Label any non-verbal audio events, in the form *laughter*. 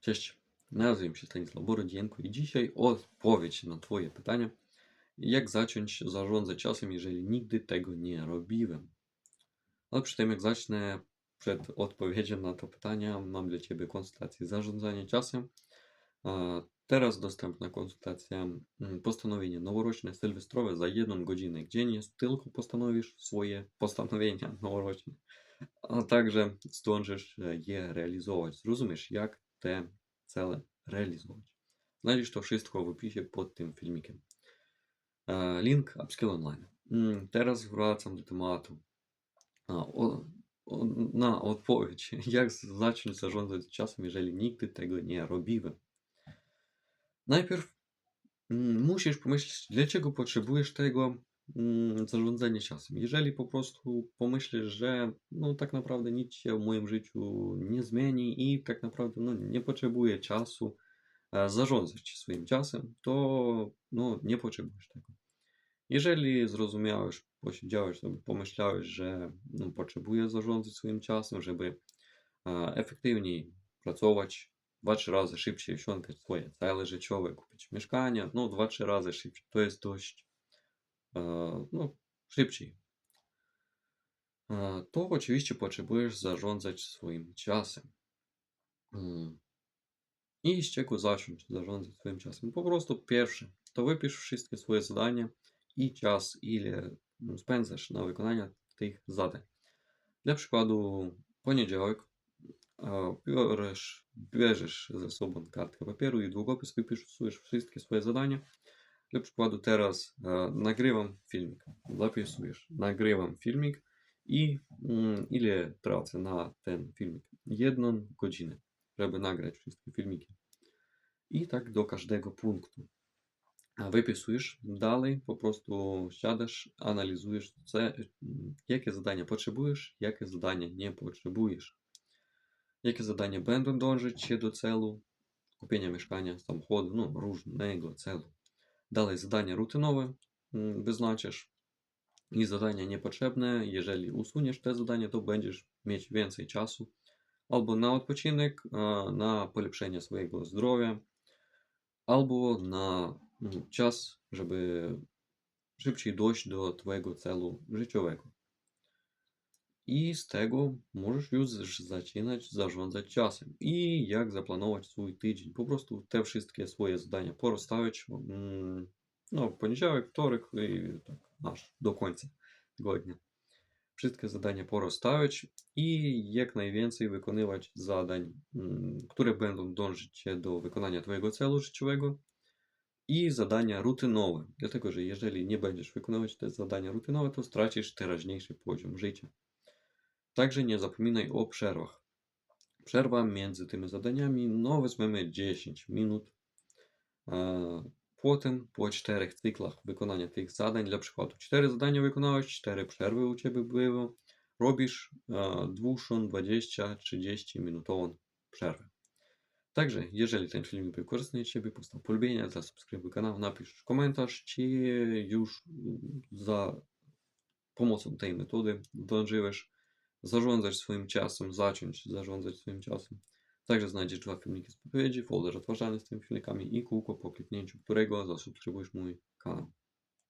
Cześć, nazywam się Stanisław Borodzenko i dzisiaj odpowiedź na Twoje pytania, jak zacząć zarządzać czasem, jeżeli nigdy tego nie robiłem. Ale przy tym jak zacznę przed odpowiedzią na to pytanie, mam dla Ciebie konsultację zarządzania czasem. Teraz dostępna konsultacja mm, postanowienie noworoczne, sylwestrowe za jedną godzinę jest, tylko postanowisz swoje postanowienia *laughs* noworoczne, a także zdążysz je realizować. Zrozumiesz, jak te cele realizować. Znajdziesz to wszystko w opisie pod tym filmikiem. E, Link Upskill Online. Mm, Teraz wracam do tematu. Na odpowiedź, jak zacząć zarządzać czasem, jeżeli nigdy tego nie robiłem. Najpierw mm, musisz pomyśleć, dlaczego potrzebujesz tego mm, zarządzania czasem. Jeżeli po prostu pomyślisz, że no tak naprawdę nic się w moim życiu nie zmieni i tak naprawdę no, nie potrzebuję czasu e, zarządzać swoim czasem, to no, nie potrzebujesz tego. Jeżeli zrozumiałeś, posiedziałeś pomyślałeś, że no, potrzebujesz zarządzać swoim czasem, żeby e, efektywniej pracować, dwa, trzy razy szybciej osiągać swoje cele życiowe, kupić mieszkanie, no dwa, trzy razy szybciej. To jest dość e, szybciej. E, To oczywiście potrzebujesz zarządzać swoim czasem. Mm. I z czego zacząć zarządzać swoim czasem? Po prostu pierwsze, to wypisz wszystkie swoje zadania i czas, ile mm, spędzasz na wykonanie tych zadań. Dla przykładu, poniedziałek bierzesz, bierzesz ze sobą kartkę papieru i długopis, wypisujesz wszystkie swoje zadania. Для przykładu teraz nagrywam filmik, zapisujesz, nagrywam filmik i ile tracę na ten filmik? Jedną godzinę, żeby nagrać wszystkie filmiki. I tak do każdego punktu. Виписуєш далі, попросту сядеш, аналізуєш це, яке задання потребуєш, яке задання не потребуєш. Яке задання бенду донжить чи до целу, купіння мішкання, самоходу, ну, ружного целу. Далее задание рутиновое, визначиш. І задання непотрібне, єжелі усунеш те задання, то будеш мати більше часу або на відпочинок, на поліпшення свого здоров'я, або на час, щоб швидший дощ до твоєго целу життєвого. I z tego możesz już zaczynać zarządzać czasem. I jak zaplanować swój tydzień. Po prostu te wszystkie swoje zadania porozstawiać. mm, No, poniedziałek, wtorek i tak aż do końca tygodnia. Wszystkie zadania porozstawiać i jak najwięcej wykonywać zadań, mm, które będą dążyć do wykonania Twojego celu życiowego i zadania rutynowe. Dlatego, że jeżeli nie będziesz wykonywać te zadania rutynowe, to stracisz teraźniejszy poziom życia. Także nie zapominaj o przerwach. Przerwa między tymi zadaniami, no weźmiemy 10 minut. E, Potem po czterech cyklach wykonania tych zadań, dla przykładu 4 zadania wykonałeś, 4 przerwy u Ciebie były, robisz e, dłuższą 20-30 minutową przerwę. Także, jeżeli ten filmik był korzystny dla Ciebie, postaw polubienie, zasubskrybuj kanał, napisz komentarz, czy już za pomocą tej metody zdążyłeś zarządzać swoim czasem, zacząć zarządzać swoim czasem. Także znajdziesz dwa filmiki z podpowiedzi, folder odtwarzany z tymi filmikami i kółko po kliknięciu którego zasubskrybujesz mój kanał.